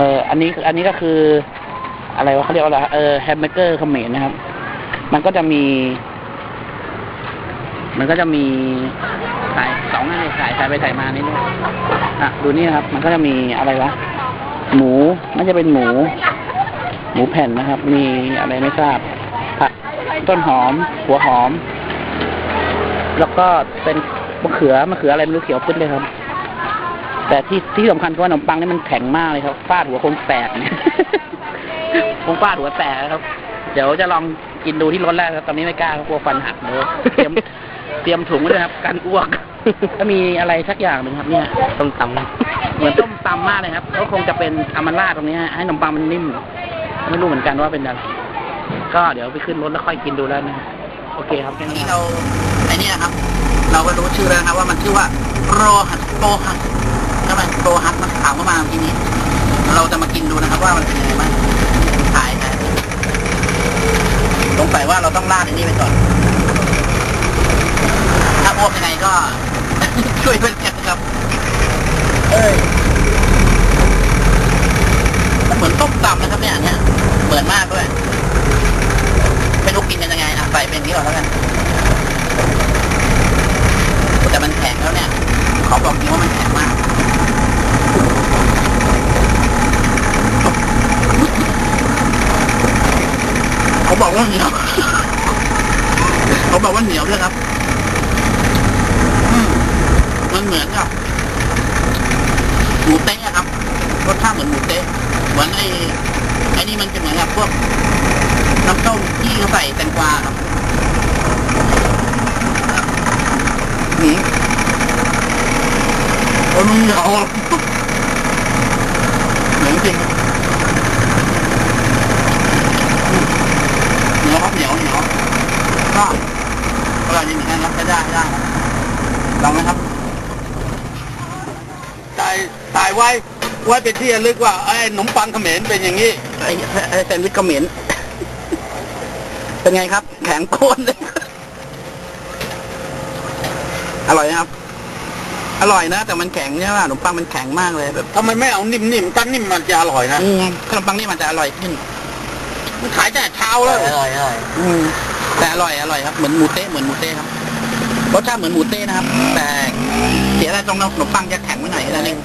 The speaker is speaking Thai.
อออันนี้อันนี้ก็คือ อะไรวะเขาเรียกว่าอะไรเออแฮมเบอร์เกอร์เขมรนะครับ มันก็จะมี มันก็จะมีสายสองอันเลยสายสายไปสายมานี่ด้วยอะดูนี่นครับ มันก็จะมีอะไรวะหมูน่าจะเป็นหมู หมูแผ่นนะครับ มีอะไรไม่ทราบผักต้นหอม หัวหอม แล้วก็เป็นมะเขือมะเขืออะไรไม่รู้เขียวขึ้นเลยครับ แต่ที่ที่สำคัญคือว่าขนมปังนี่มันแข็งมากเลยครับฟาดหัวคงแตกเนี่ยคงฟาดหัวแตกนะครับ เดี๋ยวจะลองกินดูที่รถแรกครับตอนนี้ไม่กล้าครับกลัวฟันหักเดี๋ยวเตรียมเตรียมถุงไว้เลยครับกันอ้วกถ้ามีอะไรสักอย่างหนึ่งครับ เนี่ย ต้มตเหมือนต้มตำมากเลยครับก็คงจะเป็นอามันราดตรงนี้ฮะให้ขนมปังมันนิ่ม ไม่รู้เหมือนกันว่าเป็นอะไรก็เดี๋ยวไปขึ้นรถแล้วค่อยกินดูแล้วนะโอเคครับแค่นี้นี่เราเราไอ้นี่นะครับ เราก็รู้ชื่อแล้วนะครับว่ามันชื่อว่าโรฮัสโปฮัส ใช่ไหมโรฮัสมันถามเข้ามาทีนี้ เราจะมากินดูนะครับว่ามันเป็นยังไงบ้างขายนะสงสัยว่าเราต้องราดอ้นี่ไปก่อน ถ้าอ้วกยังไงก็ ช่วยเพื่อนกันนะครับ เอ้ยมันเหมือนต้มตำนะครับเนี่ยอันเนี่ยเหมือนมากด้วยไม่รู้กินกันยังไงอะใส่เป็นนี้ก่อนแล้วกัน แต่มันแข็งแล้วเนี่ย ขอบอกจริงว่ามันแข็งมาก เขา บอกว่าเหนียวเขาบอกว่าเหนียวด้วยครับมันเหมือนกับหมูเต๊ะครับรสชาติเหมือนหมูเต๊ะเหมือนไอ้ไอ้นี่มันจะเหมือนกับพวกน้ำต้มที่เขาใส่แตงกวาครับนี่โอ้ยเหนียวอะเหนียวจริงอืมเหนียวครับเหนียวเหนียว ก็อร่อยดีเหมือนกันครับใช้ได้ใช้ได้ครับลองไหมครับถ่ายถ่ายไว้ไว้เป็นที่ระลึกว่าไอ้ขนมปังเขมรเป็นอย่างนี้ไอ้ไอ้แซนด์วิชเขมิ้นเป็นไงครับ แข็งโคนเลยอร่อยนะครับ อร่อยนะ แต่มันแข็งใช่ไหมขนมปังมันแข็งมากเลยแบบทำไมไม่เอานิ่มๆตั้นนิ่มมันจะอร่อยนะอืมขนมปังนี่มันจะอร่อยขึ้นมันขายแต่เช้าแล้วอร่อยอร่อยอืม แต่อร่อยอร่อยครับเหมือนหมูเต้เหมือนหมูเต้ครับรสชาติเหมือนหมูเต้นะครับ แต่เสียอะไรตรงขนมปังจะแข็งไว้หน่อยนั่นเอง